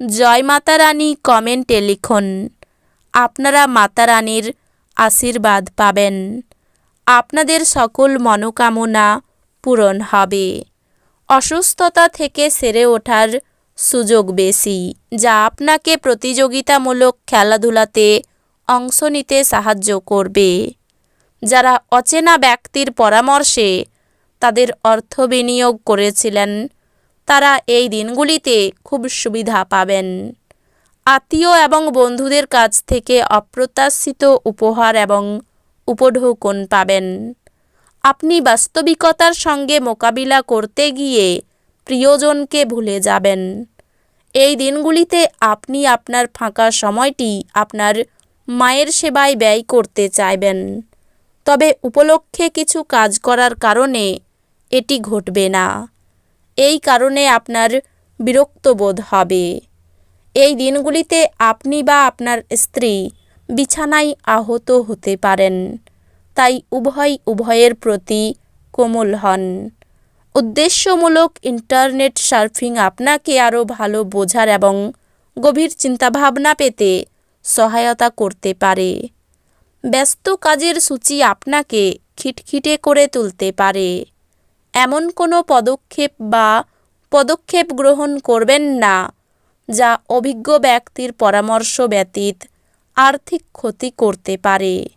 জয় মাতারানী কমেন্টে লিখুন, আপনারা মাতারানীর আশীর্বাদ পাবেন। আপনাদের সকল মনোকামনা পূরণ হবে। অসুস্থতা থেকে সেরে ওঠার সুযোগ বেশি, যা আপনাকে প্রতিযোগিতামূলক খেলাধুলাতে অংশ নিতে সাহায্য করবে। যারা অচেনা ব্যক্তির পরামর্শে তাদের অর্থ বিনিয়োগ করেছিলেন তারা এই দিনগুলিতে খুব সুবিধা পাবেন। আত্মীয় এবং বন্ধুদের কাছ থেকে অপ্রত্যাশিত উপহার এবং উপঢৌকন পাবেন। আপনি বাস্তবিকতার সঙ্গে মোকাবিলা করতে গিয়ে প্রিয়জনকে ভুলে যাবেন। এই দিনগুলিতে আপনি আপনার ফাঁকা সময়টি আপনার মায়ের সেবায় ব্যয় করতে চাইবেন। তবে উপলক্ষে কিছু কাজ করার কারণে এটি ঘটবে না। এই কারণে আপনার বিরক্ত বোধ হবে। এই দিনগুলিতে আপনি বা আপনার স্ত্রী বিছানায় আহত হতে পারেন। তাই উভয় উভয়ের প্রতি কোমল হন। উদ্দেশ্যমূলক ইন্টারনেট সার্ফিং আপনাকে আরও ভালো বোঝার এবং গভীর চিন্তাভাবনা পেতে সহায়তা করতে পারে। ব্যস্ত কাজের সূচি আপনাকে খিটখিটে করে তুলতে পারে। এমন কোনো পদক্ষেপ বা পদক্ষেপ গ্রহণ করবেন না, যা অভিজ্ঞ ব্যক্তির পরামর্শ ব্যতীত আর্থিক ক্ষতি করতে পারে।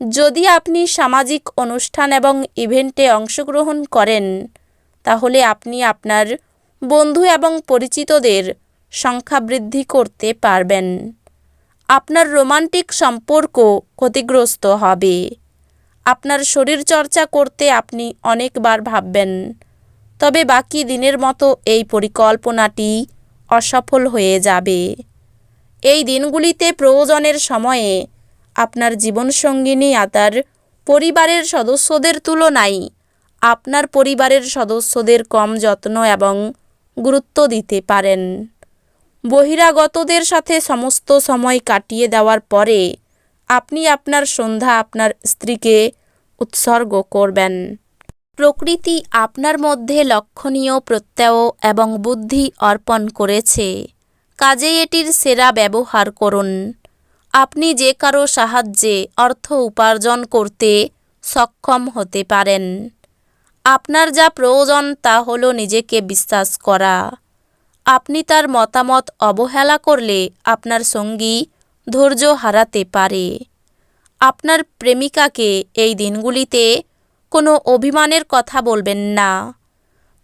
যদি আপনি সামাজিক অনুষ্ঠান এবং ইভেন্টে অংশগ্রহণ করেন, তাহলে আপনি আপনার বন্ধু এবং পরিচিতদের সংখ্যা বৃদ্ধি করতে পারবেন। আপনার রোমান্টিক সম্পর্ক ক্ষতিগ্রস্ত হবে। আপনার শরীর চর্চা করতে আপনি অনেকবার ভাববেন। তবে বাকি দিনের মতো এই পরিকল্পনাটি অসফল হয়ে যাবে। এই দিনগুলিতে প্রয়োজনের সময়ে আপনার জীবনসঙ্গিনী তার পরিবারের সদস্যদের তুলনায় আপনার পরিবারের সদস্যদের কম যত্ন এবং গুরুত্ব দিতে পারেন। বহিরাগতদের সাথে সমস্ত সময় কাটিয়ে দেওয়ার পরে আপনি আপনার সন্ধ্যা আপনার স্ত্রীকে উৎসর্গ করবেন। প্রকৃতি আপনার মধ্যে লক্ষণীয় প্রত্যয় এবং বুদ্ধি অর্পণ করেছে। কাজে এটির সেরা ব্যবহার করুন। আপনি যে কারও সাহায্যে অর্থ উপার্জন করতে সক্ষম হতে পারেন। আপনার যা প্রয়োজন তা হল নিজেকে বিশ্বাস করা। আপনি তার মতামত অবহেলা করলে আপনার সঙ্গী ধৈর্য হারাতে পারে। আপনার প্রেমিকাকে এই দিনগুলিতে কোনো অভিমানের কথা বলবেন না।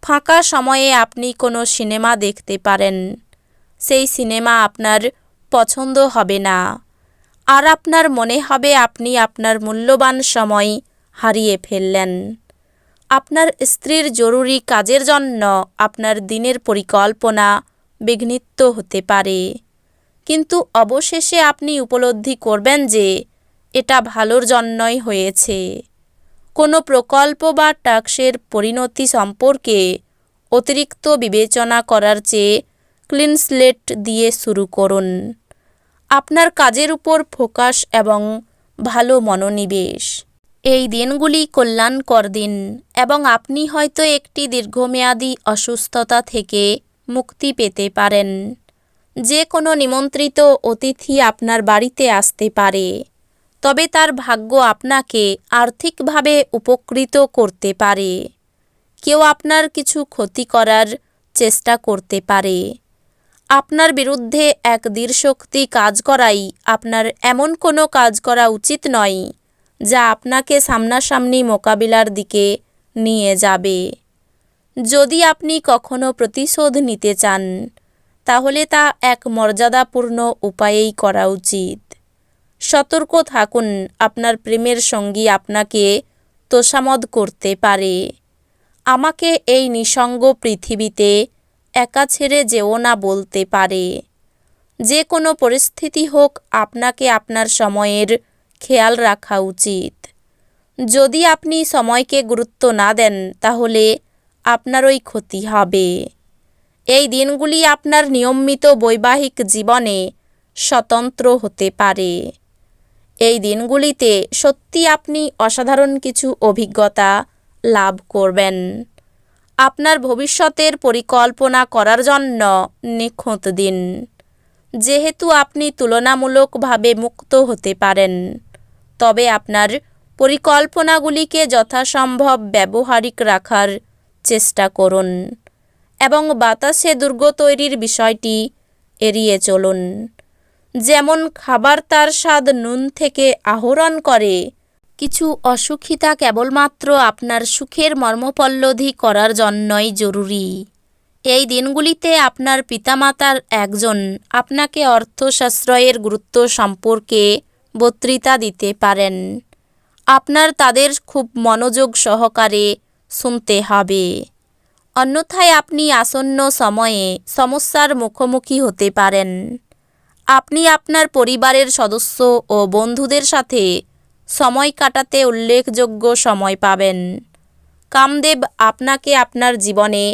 ফাঁকা সময়ে আপনি কোনো সিনেমা দেখতে পারেন। সেই সিনেমা আপনার পছন্দ হবে না। আর আপনার মনে হবে আপনি আপনার মূল্যবান সময় হারিয়ে ফেললেন। আপনার স্ত্রীর জরুরি কাজের জন্য আপনার দিনের পরিকল্পনা বিঘ্নিত হতে পারে। কিন্তু অবশেষে আপনি উপলব্ধি করবেন যে এটা ভালোর জন্যই হয়েছে। কোনো প্রকল্প বা টাস্কের পরিণতি সম্পর্কে অতিরিক্ত বিবেচনা করার চেয়ে ক্লিন স্লেট দিয়ে শুরু করুন। আপনার কাজের উপর ফোকাস এবং ভালো মনোনিবেশ। এই দিনগুলি কল্যাণকর দিন এবং আপনি হয়তো একটি দীর্ঘমেয়াদী অসুস্থতা থেকে মুক্তি পেতে পারেন। যে কোনো নিমন্ত্রিত অতিথি আপনার বাড়িতে আসতে পারে। তবে তার ভাগ্য আপনাকে আর্থিকভাবে উপকৃত করতে পারে। কেউ আপনার কিছু ক্ষতি করার চেষ্টা করতে পারে। আপনার বিরুদ্ধে এক দৃঢ়শক্তি কাজ করাই আপনার এমন কোনো কাজ করা উচিত নয়, যা আপনাকে সামনাসামনি মোকাবিলার দিকে নিয়ে যাবে। যদি আপনি কখনো প্রতিশোধ নিতে চান, তাহলে তা এক মর্যাদাপূর্ণ উপায়েই করা উচিত। সতর্ক থাকুন, আপনার প্রেমের সঙ্গী আপনাকে তোষামদ করতে পারে। আমাকে এই নিসঙ্গ পৃথিবীতে একা ছেড়ে যেও না বলতে পারে। যে কোনো পরিস্থিতি হোক, আপনাকে আপনার সময়ের খেয়াল রাখা উচিত। যদি আপনি সময়কে গুরুত্ব না দেন, তাহলে আপনারই ক্ষতি হবে। এই দিনগুলি আপনার নিয়মিত বৈবাহিক জীবনে স্বতন্ত্র হতে পারে। এই দিনগুলিতে সত্যি আপনি অসাধারণ কিছু অভিজ্ঞতা লাভ করবেন। আপনার ভবিষ্যতের পরিকল্পনা করার জন্য নিখুঁত দিন। যেহেতু আপনি তুলনামূলকভাবে মুক্ত হতে পারেন, তবে আপনার পরিকল্পনাগুলিকে যথাসম্ভব ব্যবহারিক রাখার চেষ্টা করুন এবং বাতাসে দুর্গ তৈরির বিষয়টি এড়িয়ে চলুন। যেমন খাবার তার স্বাদ নুন থেকে আহরণ করে। কিছু অসুখিতা কেবলমাত্র আপনার সুখের মর্মপল্লধি করার জন্যই জরুরি। এই দিনগুলিতে আপনার পিতামাতার একজন আপনাকে অর্থসাশ্রয়ের গুরুত্ব সম্পর্কে বক্তৃতা দিতে পারেন। আপনার তাদের খুব মনোযোগ সহকারে শুনতে হবে। অন্যথায় আপনি আসন্ন সময়ে সমস্যার মুখোমুখি হতে পারেন। আপনি আপনার পরিবারের সদস্য ও বন্ধুদের সাথে সময় কাটাতে উল্লেখযোগ্য সময় পাবেন। কামদেব আপনাকে আপনার জীবনে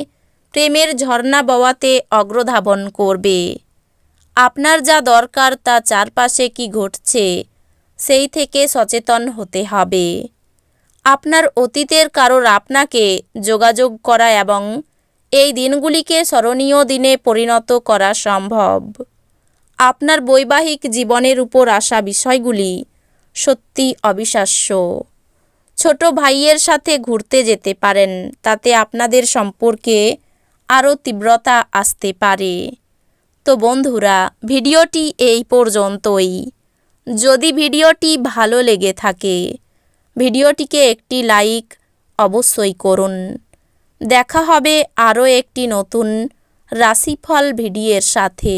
প্রেমের ঝর্ণা বওয়াতে অগ্রধাবন করবে। আপনার যা দরকার তা চারপাশে কি ঘটছে, সেই থেকে সচেতন হতে হবে। আপনার অতীতের কারোর আপনাকে যোগাযোগ করা এবং এই দিনগুলিকে স্মরণীয় দিনে পরিণত করা সম্ভব। আপনার বৈবাহিক জীবনের উপর আসা বিষয়গুলি সত্যি অবিশ্বাস্য। ছোট ভাইয়ের সাথে ঘুরতে যেতে পারেন, তাতে আপনাদের সম্পর্কে আরও তীব্রতা আসতে পারে। তো বন্ধুরা, ভিডিওটি এই পর্যন্তই। যদি ভিডিওটি ভালো লেগে থাকে, ভিডিওটিকে একটি লাইক অবশ্যই করুন। দেখা হবে আরও একটি নতুন রাশিফল ভিডিওর সাথে।